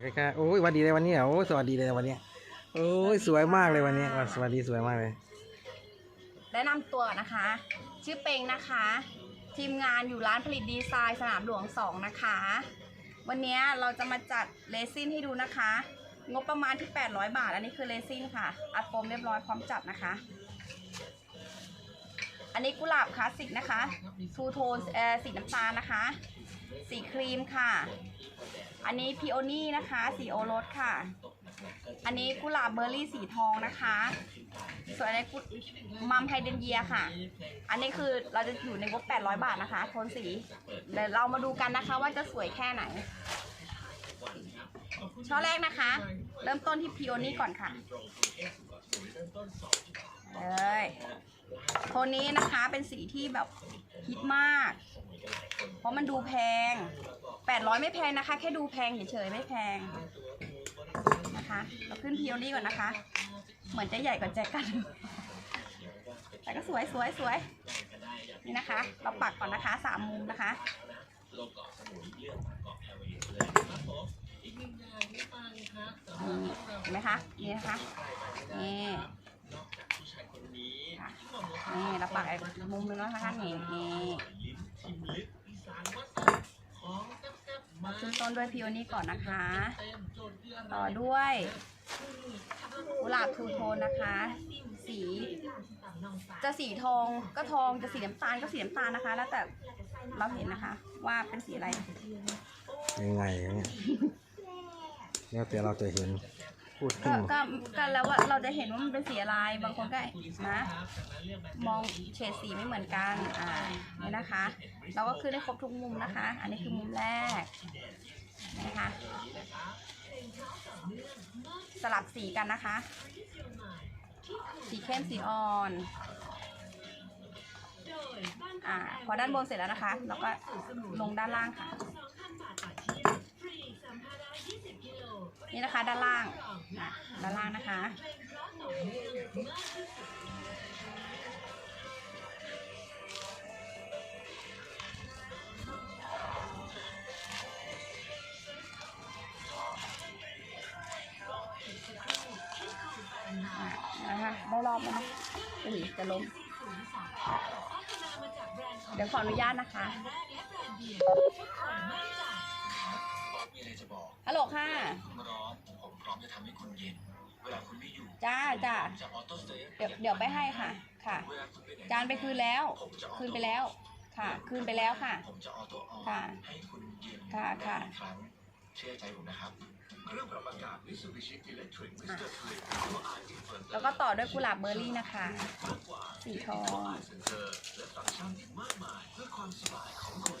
ใกล้ๆโอ้ยสวัสดีเลยวันนี้โอ้สวัสดีเลยวันนี้โอ้ยสวยมากเลยวันนี้สวัสดีสวยมากเลย แนะนำตัวนะคะ ชื่อเปงนะคะ ทีมงานอยู่ร้านผลิตดีไซน์สนามหลวง 2 นะคะ วันนี้เราจะมาจัดเลซินให้ดูนะคะ งบประมาณที่ 800 บาท อันนี้คือเลซินค่ะ อัดโฟมเรียบร้อยพร้อมจับนะคะ อันนี้กุหลาบคลาสสิกนะคะทูโทนสีน้ำตาลนะคะ สีครีมค่ะ อันนี้พีโอนี่นะคะ สีโอรสค่ะ อันนี้กุหลาบเบอร์รี่สีทองนะคะ ส่วนอันนี้กุมัมไฮเดนเยียค่ะ อันนี้คือเราจะอยู่ในงบ800 บาทนะคะ โทนสี เดี๋ยวเรามาดูกันนะคะว่าจะสวยแค่ไหน ช่อแรกนะคะ เริ่มต้นที่พีโอนี่ก่อนค่ะเลยโทนนี้นะคะเป็นสีที่แบบฮิตมาก เพราะมันดูแพง 800 ไม่แพงนะคะ แค่ดูแพงเฉยๆไม่แพงนะคะ เราขึ้นพีโอนี่ก่อนนะคะ เหมือนจะใหญ่กว่าแจกัน แต่ก็สวยสวยสวยนี่นะคะ เราปักก่อนนะคะสามมุมนะคะเห็นไหมคะ นี่นะคะ นี่นี่เราปักอีกมุมนึงแล้วนะคะ นี่นี่ ขึ้นต้นด้วยพิโอนี่ก่อนนะคะ ต่อด้วยกุหลาบทูโทนนะคะ สี จะสีทองก็ทองจะสีน้ำตาลก็สีน้ำตาลนะคะ แล้วแต่เราเห็นนะคะ ว่าเป็นสีอะไรยังไงเนี่ย แล้วแต่เราจะเห็น พูดก็ก็ก็แล้วว่าเราจะเห็นว่ามันเป็นสีอะไร บางคนก็นะมองเฉดสีไม่เหมือนกันอ่านี่นะคะ เราก็คือได้ครบทุกมุมนะคะ อันนี้คือมุมแรกนะคะ สลับสีกันนะคะ สีเข้มสีอ่อนอ่าพอด้านบนเสร็จแล้วนะคะ เราก็ลงด้านล่างค่ะนี่ นะคะด้านล่างอะด้านล่างนะคะอะนะคะได้รอบแล้วนะอุ้ยจะล้มเดี๋ยวขออนุญาตนะคะ ฮัลโหลค่ะร้อนผมพร้อมจะทำให้คุณเย็น เวลาคุณไม่อยู่จ้าจ้าจะออโต้สเตย์เดี๋ยวเดี๋ยวไปให้ค่ะ ค่ะ เวลาคุณไปไหนจานไปคืนแล้วคืนไปแล้ว ค่ะ คืนไปแล้วค่ะ ผมจะออโต้ออนค่ะ ให้คุณเย็นค่ะค่ะอีกครั้งเชื่อใจผมนะครับ เครื่องปรับอากาศ Mitsubishi Electric Mr. Flip ตัว i Inverter แล้วก็ต่อด้วยกุหลาบเบอร์รี่นะคะสีทองเซนเซอร์และฟังก์ชันอีกมากมายเพื่อความสบายของคุณ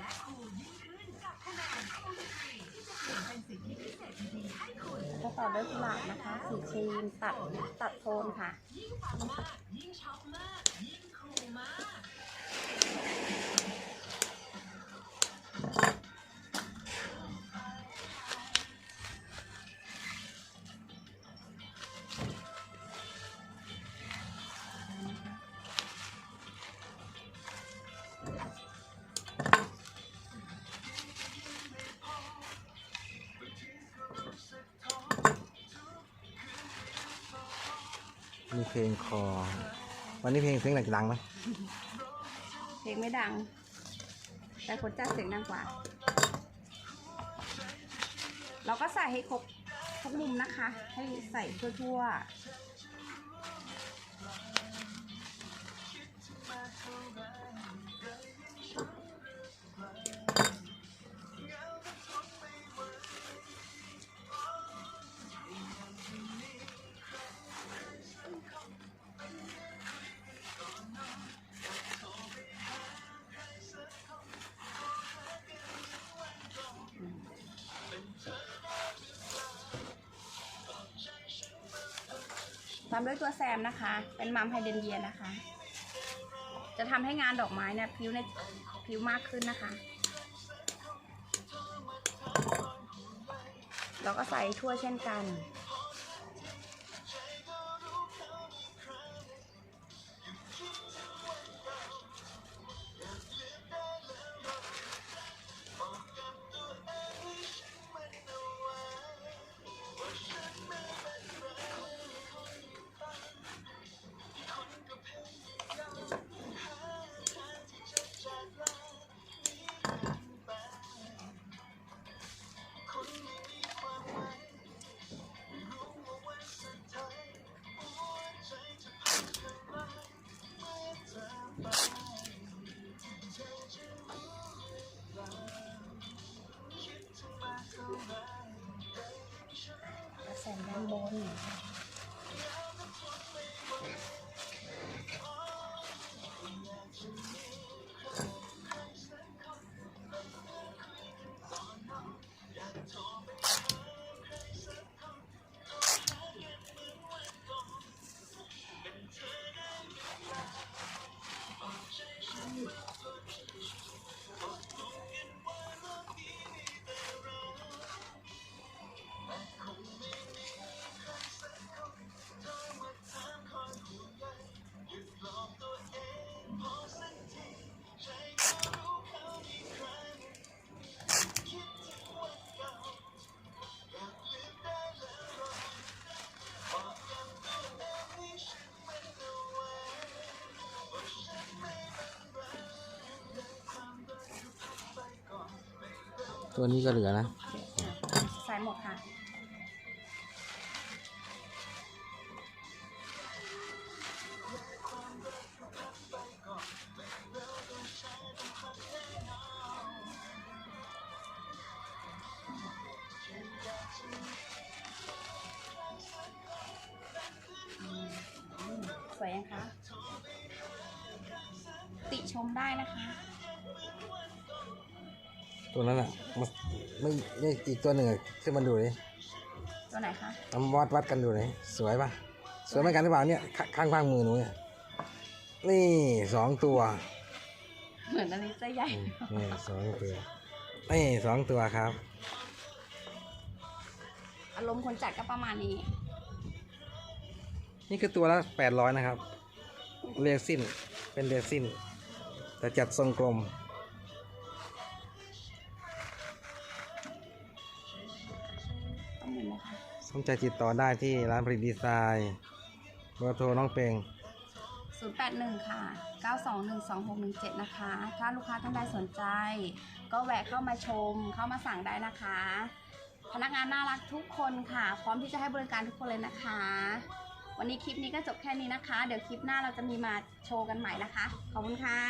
ละคูลยิ่งขึ้นกับคะแนนคูลฟรีที่จะเปลี่ยนเป็นสิ่งที่พิเศษดีๆให้คุณก็ต่อด้วยกุหลาบนะคะ สีครีมตัดตัดโทนค่ะยิ่งฟังมาก ยิ่งช็อปมาก ยิ่งคูลมาก มีเพลงคอ วันนี้เพลงเพลงไหนดังไหมเพลงไม่ดัง แต่คนจ้าเสียงดังกว่า เราก็ใส่ให้ครบทุกมุมนะคะ ให้ใส่ทั่วๆ ตามด้วยตัวแซมนะคะ เป็นมัมไฮเดนเยียนะคะ จะทำให้งานดอกไม้เนี่ยพิ้วในพิ้วมากขึ้นนะคะ เราก็ใส่ทั่วเช่นกัน ส ตัวนี้ก็เหลือนะ ใส่หมดค่ะ สวยยังคะ ติชมได้นะคะ ตัวนั้นอะมันไม่ไม่อีกตัวหนึ่งอะขึ้นมาดูเลยตัวไหนคะทำวัดวัดกันดูเลยสวยปะสวยเหมือนกันหรือเปล่าเนี่ยขข้างข้างมือหนูเนี่ยนี่สองตัวเหมือนอันนี้จะใหญ่อืมนี่สองตัวนี่สองตัวครับ อารมณ์คนจัดก็ประมาณนี้ นี่คือตัวละแปดร้อยนะครับเรซินเป็นเรซินแต่จัดทรงกลม สนใจติดต่อได้ที่ร้านผลิตดีไซน์เบอร์โทรน้องเปง081 ค่ะ 9212617 นะคะ ถ้าลูกค้าท่านใดสนใจ ก็แวะเข้ามาชม เข้ามาสั่งได้นะคะ พนักงานน่ารักทุกคนค่ะ พร้อมที่จะให้บริการทุกคนเลยนะคะ วันนี้คลิปนี้ก็จบแค่นี้นะคะ เดี๋ยวคลิปหน้าเราจะมีมาโชว์กันใหม่นะคะ ขอบคุณค่ะ